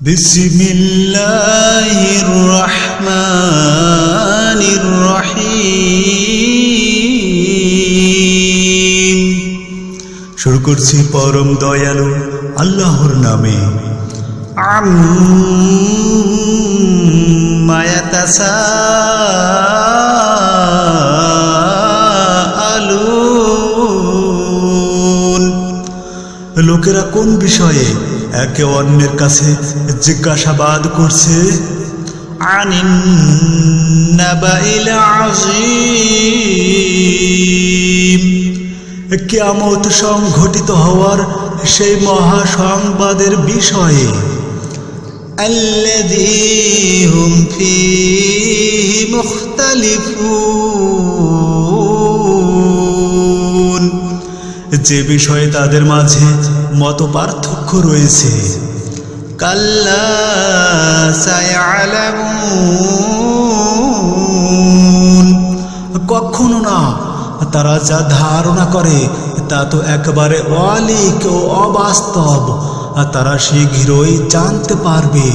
بسم الله الرحمن الرحيم শুরু করছি পরম দয়ালু আল্লাহর নামে عما يتساءلون লোকেরা কোন বিষয়ে একে অন্যের কাছে জিজ্ঞাসাবাদ করছে কেমত সংঘটিত হওয়ার সেই মহাসংবাদের বিষয়ে যে বিষয়ে তাদের মাঝে মত পার্থক্য রয়েছে। কাল্লা কখনো না, তারা যা ধারণা করে, তা তো একেবারে অলিক ও অবাস্তব তারা শীঘ্রই জানতে পারবে।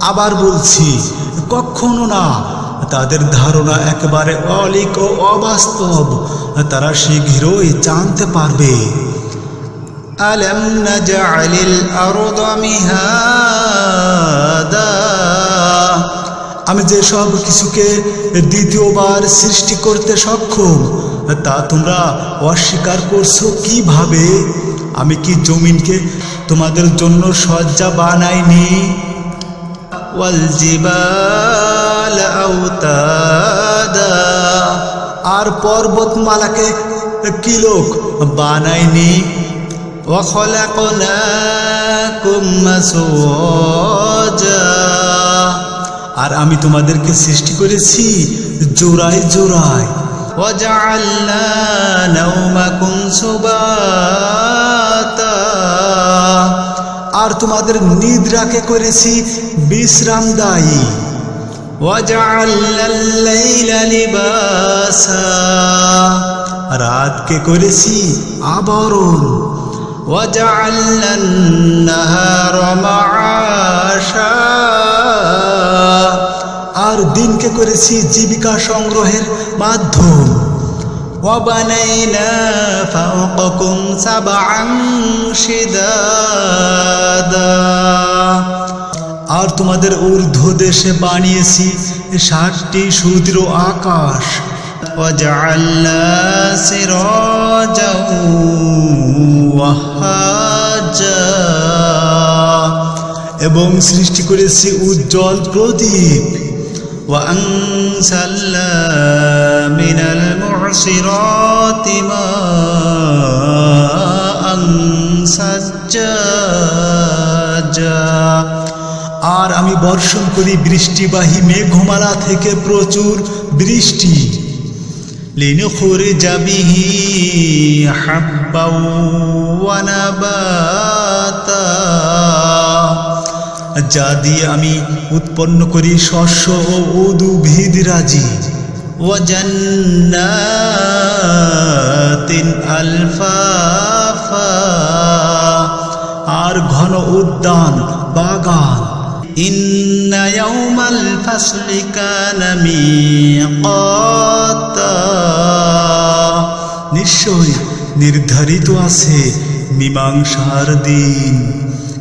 আবার বলছি কখনো না। তাদের ধারণা একেবারে অলিক ও অবাস্তব। তারা শীঘ্রই জানতে পারবে। আমি যে সব কিছুকে দ্বিতীয়বার সৃষ্টি করতে সক্ষম, তা তোমরা অস্বীকার করছ কীভাবে? আমি কি জমিনকে তোমাদের জন্য সজ্জা বানাইনি? والجبال أوتادا আর পর্বতমালাকে কি লোক বানায়নি وخلقناكم أزواجا আর আমি তোমাদেরকে সৃষ্টি করেছি জোড়ায় জোড়ায় وجعلنا نومكم سباتا আর তোমাদের নিদ্রাকে করেছি বিশ্রামদায়ী রাতকে করেছি আবরণ। আর দিনকে করেছি জীবিকা সংগ্রহের মাধ্যম। وبنينا فوقكم سبعا شدادا আর তোমাদের ঊর্ধ্ব দেশে বানিয়েছি ষাটটি সুদৃঢ় আকাশ وجعلنا سراجا وهاجا এবং সৃষ্টি করেছি উজ্জ্বল প্রদীপ وأنزلنا من المعصرات ماء سجاجا আর আমি বর্ষণ করি বৃষ্টিবাহী মেঘমালা থেকে প্রচুর বৃষ্টি লিনুখরিজা বিহি হাব্বা ওয়া নাবাতা যা দিয়ে আমি উৎপন্ন করি শস্য ও উদ্ভিদ রাজি। ওয়াজান্নাতিন আলফাফা। আর ঘন উদ্যান, বাগান। নিশ্চয় নির্ধারিত আছে মীমাংসার দিন।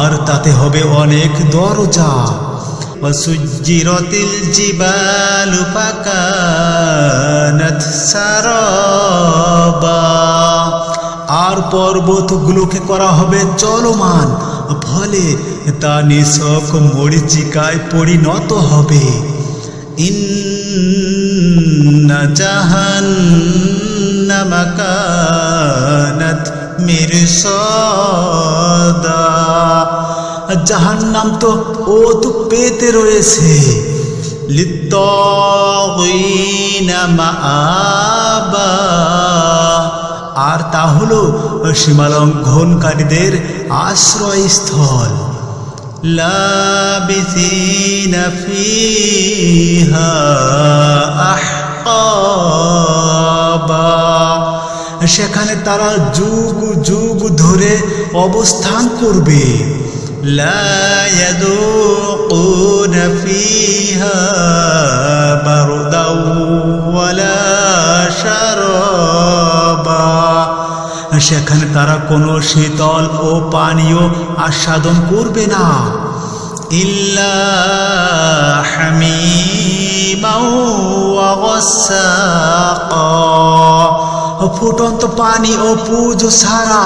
আর তাতে হবে অনেক দরজা وسجرت الجبال فكانت سرابا আর পর্বতগুলোকে করা হবে চলমান ফলে তা নিছক মরিচিকায় পরিণত হবে إن جهنم كانت জাহান নাম তো ও তো পেতে রয়েছে। আর তা হল সীমালঙ্ঘনকারীদের আশ্রয়স্থল। সেখানে তারা যুগ যুগ ধরে অবস্থান করবে। لا يذوقون فيها بردا ولا شرابا সেখানে তারা কোনো শীতল ও পানীয় আস্বাদন করবে না ইল্লা হামিমাও ওয়া গাসসাকা। ফুটন্ত পানি ও পুজ সারা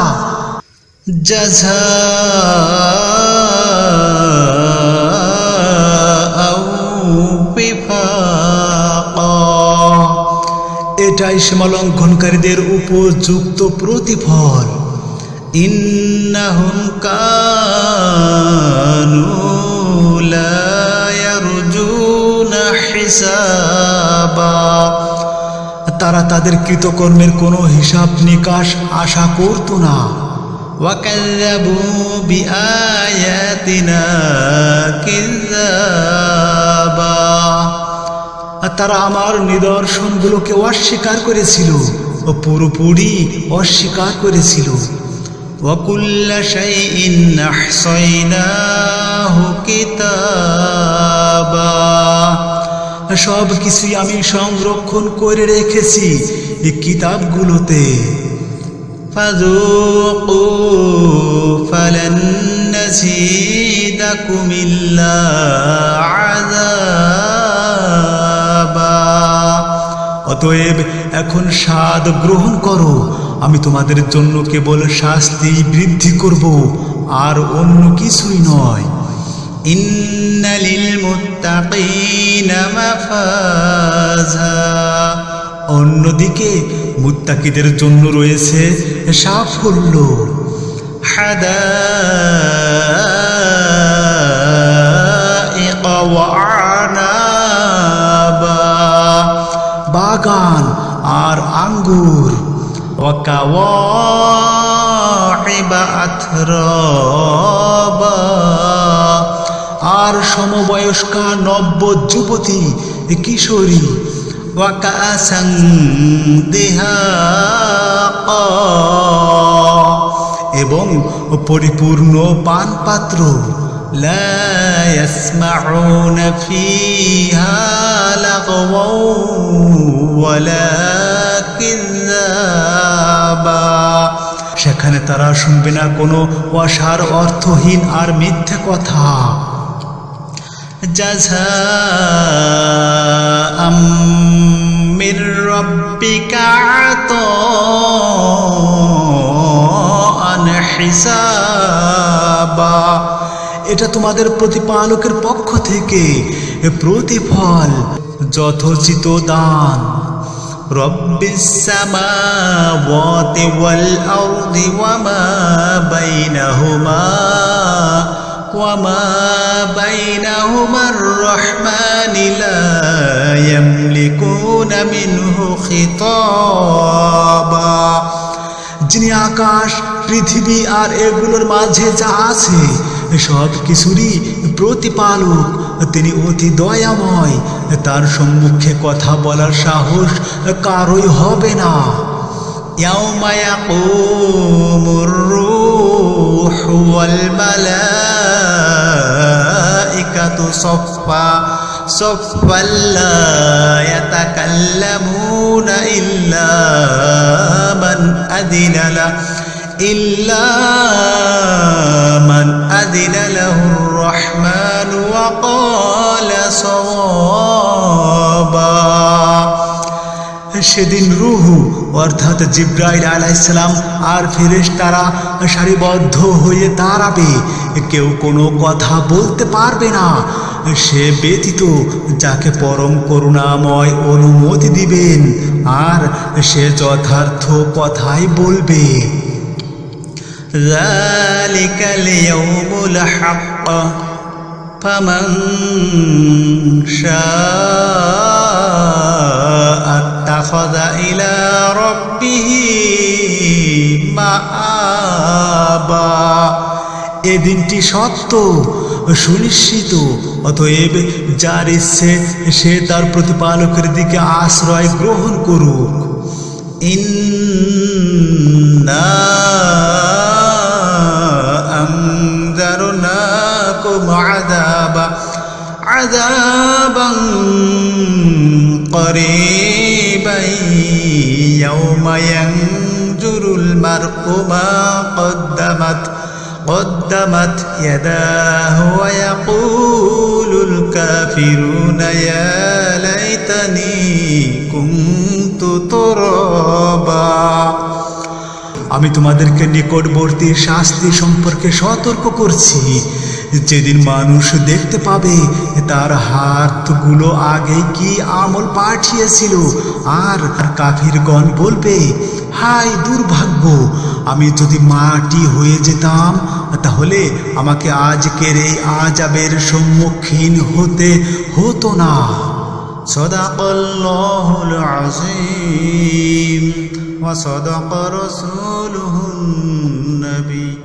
এটাই সীমালঙ্ঘনকারীদের উপযুক্ত প্রতিফল। তারা তাদের কৃতকর্মের কোনো হিসাব নিকাশ আশা করত না। وكذبوا بآياتنا كذابا আর তারা আমার নিদর্শনগুলোকে অস্বীকার করেছিল ও পুরোপুরি অস্বীকার করেছিল وكل شيء أحصيناه كتابا সব কিছুই আমি সংরক্ষণ করে রেখেছি এই কিতাবগুলোতে فذوقوا فلن نزيدكم إلا عذابا অতএব এখন স্বাদ গ্রহণ করো আমি তোমাদের জন্য কেবল শাস্তি বৃদ্ধি করব আর অন্য কিছুই নয় إن للمتقين مفازا অন্যদিকে মুত্তাকিদের জন্য রয়েছে সাফল্য বাগান আর আঙ্গুর আর সমবয়স্কা নব্য যুবতী কিশোরী وكأسا دهاقا এবং পরিপূর্ণ পানপাত্র لا يسمعون فيها لغوا ولا كذابا সেখানে তারা শুনবে না কোনো অসার অর্থহীন আর মিথ্যে কথা جزاء من ربك عطاء حسابا এটা তোমাদের প্রতিপালকের পক্ষ থেকে প্রতিফল যথোচিত দান رب السماوات والأرض وما بينهما وما بينهما الرحمن لا يملكون منه خطابا যিনি আকাশ পৃথিবী আর এগুলোর মাঝে যা আছে সব কিছুরই প্রতিপালক তিনি অতি দয়াময় তার সম্মুখে কথা বলার সাহস কারোই হবে না يوم يقوم الروح والملائكة صفا صفا لا يتكلمون إلا من أذن له إلا من أذن له الرحمن وقال صوابا. সেদিন রুহু অর্থাৎ জিব্রাইল আলাইসালাম আর ফেরেশ তারা সারিবদ্ধ হয়ে দাঁড়াবে কেউ কোনো কথা বলতে পারবে না সে ব্যতীত যাকে পরম করুণাময় অনুমতি দিবেন আর সে যথার্থ কথাই বলবে ذلك اليوم الحق فمن شاء এ দিনটি সত্য সুনিশ্চিত অতএব যার ইচ্ছে সে তার প্রতিপালকের দিকে আশ্রয় গ্রহণ করুক إنا أنذرناكم عذابا عذابا قريبا يوم ينجر المرء ما قدمت قدمت يداه ويقول الكافرون يا ليتني كنت ترابا আমি তোমাদেরকে নিকটবর্তী শাস্তি সম্পর্কে সতর্ক করছি যেদিন মানুষ দেখতে পাবে তার হাতগুলো আগে কি আমল পাঠিয়েছিল আর কাফিরগণ বলবে হায় দুর্ভাগ্য আমি যদি মাটি হয়ে যেতাম তাহলে আমাকে আজকের এই আজাবের সম্মুখীন হতে হতো না صدق الله العظيم وصدق رسوله النبي